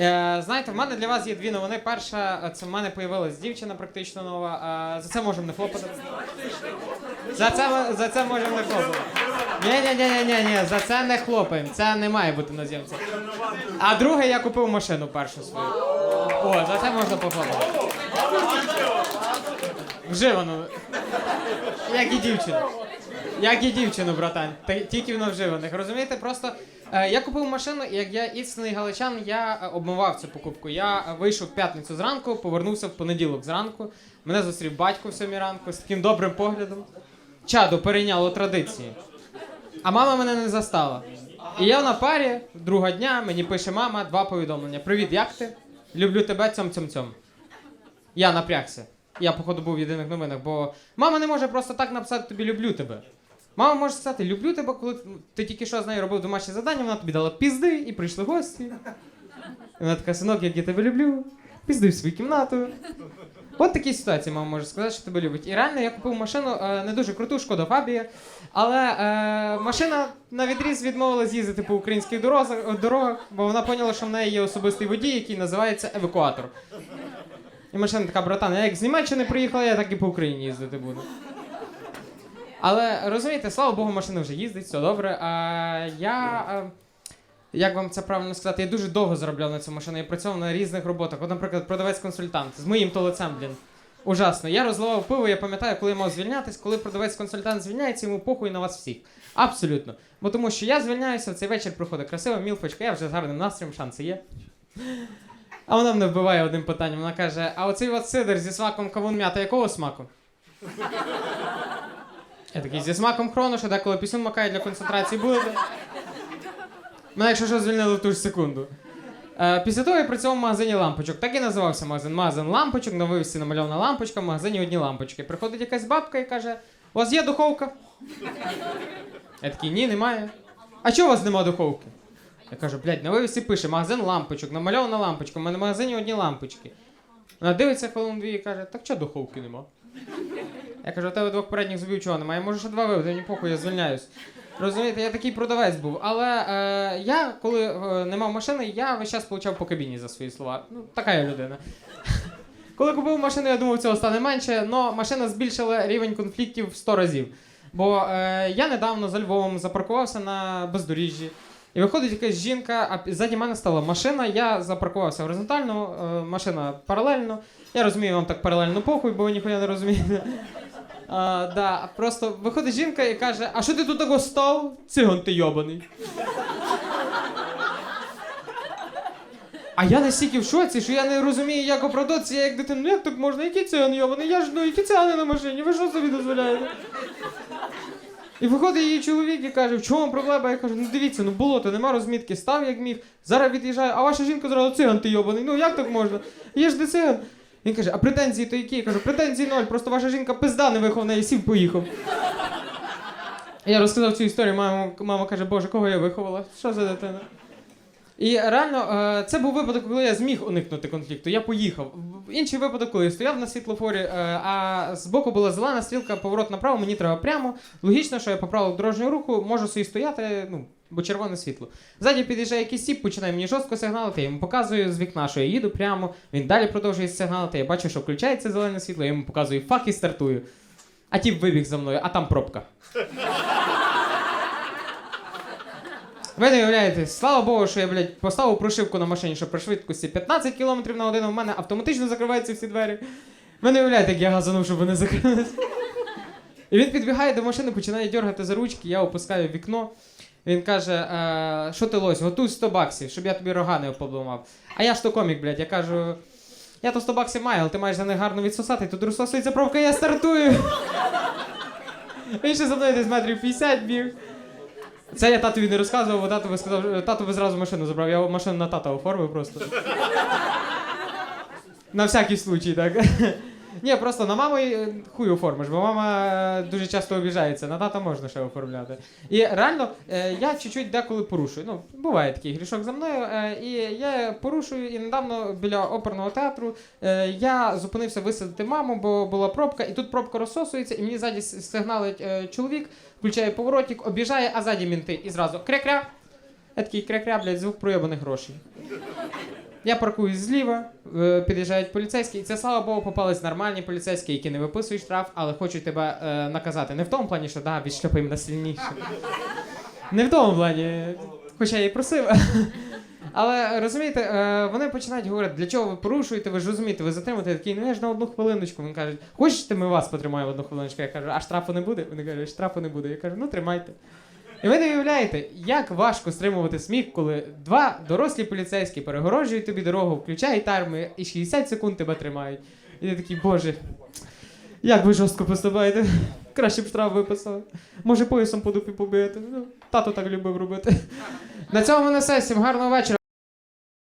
Е, знаєте, в мене для вас є дві новини. Перша, е, це в мене появилась дівчина практично нова. Е, за це можемо не хлопати. За це, за це можемо не хлопати. Ні, ні, ні, ні, ні, ні, за це не хлопаємо. Це не має бути на зйомці. А друге, я купив машину першу свою. О, за це можна похлопати. Вживану. Як і дівчину. Як і дівчину, братан. Та- Тільки в вживаних. Розумієте, просто я купив машину, і як я істинний галичан, я е, обмивав цю покупку. Я е, вийшов в п'ятницю зранку, повернувся в понеділок зранку. Мене зустрів батько в сьомій ранку з таким добрим поглядом. Чадо перейняло традиції. А мама мене не застала. І я на парі, друга дня, мені пише мама два повідомлення: Привіт, як ти? Люблю тебе, цьом цьом цьом. Я напрягся. Я, походу, був в єдиних новинах, бо мама не може просто так написати тобі люблю тебе. Мама може сказати люблю тебе, коли ти тільки що з нею робив домашнє завдання, вона тобі дала пізди і прийшли гості. І вона така, синок, як я тебе люблю, пізди в свою кімнату. От такі ситуації мама може сказати, що тебе любить. І реально я купив машину е, не дуже круту, шкода Фабія. Але е, машина на відріз відмовилась їздити по українських дорогах, бо вона поняла, що в неї є особистий водій, який називається евакуатор. І машина така, братан, я як з Німеччини приїхала, я так і по Україні їздити буду. Але розумієте, слава Богу, машина вже їздить, все добре. А я. е, Як вам це правильно сказати, я дуже довго заробляв на цю машину. Я працював на різних роботах. От, наприклад, продавець-консультант з моїм то лицем, блін. Ужасно. Я розливав пиво, я пам'ятаю, коли я мав звільнятись, коли продавець-консультант звільняється, йому похуй на вас всіх. Абсолютно. Бо тому що я звільняюся, в цей вечір приходить красива мілфочка, я вже з гарним настроєм, шанси є. А вона мене вбиває одним питанням. Вона каже: а оцей от сидр зі смаком кавун м'ята якого смаку? Я такий зі смаком хрону, що деколи пісюн макає для концентрації буде. Мене, якщо що, звільнили в ту ж секунду. Е, після того я працював в магазині лампочок. Так і називався магазин. Магазин лампочок, на вивісці намальована лампочка, в магазині одні лампочки. Приходить якась бабка і каже: У вас є духовка? Я такий, ні, немає. А чого у вас нема духовки? Я кажу, блядь, на вивісці пише магазин лампочок, намальована лампочка, в мене в магазині одні лампочки. Вона дивиться хвилин дві і каже, так чого духовки нема? Я кажу, у тебе двох передніх зубів чого немає? Може ще два виведи, мені похуй, я звільняюсь. Розумієте, я такий продавець був. Але е, я, коли е, не мав машини, я весь час получав по кабіні за свої слова. Ну, така я людина. Коли купив машину, я думав, цього стане менше, але машина збільшила рівень конфліктів в 100 разів. Бо е, я недавно за Львовом запаркувався на бездоріжжі. І виходить якась жінка, а ззаді мене стала машина, я запаркувався горизонтально, е, машина паралельно. Я розумію, вам так паралельно похуй, бо ви ніхуя не розумієте. А, да, просто виходить жінка і каже: А що ти тут того став? Циган ти йобаний. А я настільки в шоці, що я не розумію, як оправдатися, я як дитина, ну як так можна, який циган йобаний? Я ж ну, які цигани на машині, ви що собі дозволяєте? І виходить її чоловік і каже, в чому проблема? Я кажу, ну дивіться, ну болото, нема розмітки, став як міг, зараз від'їжджає, а ваша жінка зразу циган ти йобаний. Ну як так можна? Я ж не циган. Він каже, а претензії то які? Я кажу, претензії ноль, просто ваша жінка пизда не вихована, і сів поїхав. Я розказав цю історію, мама, мама каже, боже, кого я виховала? Що за дитина? І реально, е, це був випадок, коли я зміг уникнути конфлікту. Я поїхав. Інший випадок, коли я стояв на світлофорі, е, а збоку була зелена стрілка, поворот направо, мені треба прямо. Логічно, що я по правилах дорожнього руху можу собі стояти, ну, бо червоне світло. Ззаді під'їжджає якийсь тіп, починає мені жорстко сигналити, я йому показую з вікна, що я їду прямо. Він далі продовжує сигналити. Я бачу, що включається зелене світло, я йому показую фак і стартую. А тіп вибіг за мною, а там пробка. Ви не уявляєте, слава Богу, що я, блядь, поставив прошивку на машині, що при швидкості 15 км на годину, у мене автоматично закриваються всі двері. Ви не уявляєте, як я газанув, щоб вони закрилися. І він підбігає до машини, починає дергати за ручки, я опускаю вікно. Він каже: е, що ти лось, готуй 100 баксів, щоб я тобі рога не побломав. А я ж то комік, блядь, я кажу. Я то 100 баксів маю, але ти маєш за них гарно відсосати, тут розсосується пробка, я стартую. Він ще за мною десь метрів 50 біг. Це я татові не розказував, бо тато би сказав, тато би зразу машину забрав. Я машину на тата оформив просто. На всякий случай, так. Ні, просто на маму е, хуй оформиш, бо мама е, дуже часто обіжається, на тата можна ще оформляти. І реально, е, я чуть-чуть деколи порушую. Ну, буває такий грішок за мною. І я порушую, і недавно біля оперного театру я зупинився висадити маму, бо була пробка, і тут пробка розсосується, і мені ззаді сигналить чоловік, включає поворотик, обіжає, а ззаді мінти. І зразу кря-кря. Я такий кря-кря, блядь, звук проєбаних грошей. Я паркуюсь зліва, е, під'їжджають поліцейські, і це слава Богу, попались нормальні поліцейські, які не виписують штраф, але хочуть тебе е, наказати. Не в тому плані, що да, відшлепи їм на сильніше. Не в тому плані, хоча я і просив. Але розумієте, е, вони починають говорити, для чого ви порушуєте, ви ж розумієте, ви затримуєте такий, ну я ж на одну хвилиночку. Вони кажуть, хочете, ми вас потримаємо одну хвилиночку? Я кажу, а штрафу не буде? Вони кажуть, штрафу не буде. Я кажу, ну тримайте. І ви не уявляєте, як важко стримувати сміх, коли два дорослі поліцейські перегороджують тобі дорогу, включають арми і 60 секунд тебе тримають. І ти такий, боже, як ви жорстко поступаєте? Краще б штраф виписали. Може поясом по дупі побити. Ну, тато так любив робити. На цьому на сесії. гарного вечора.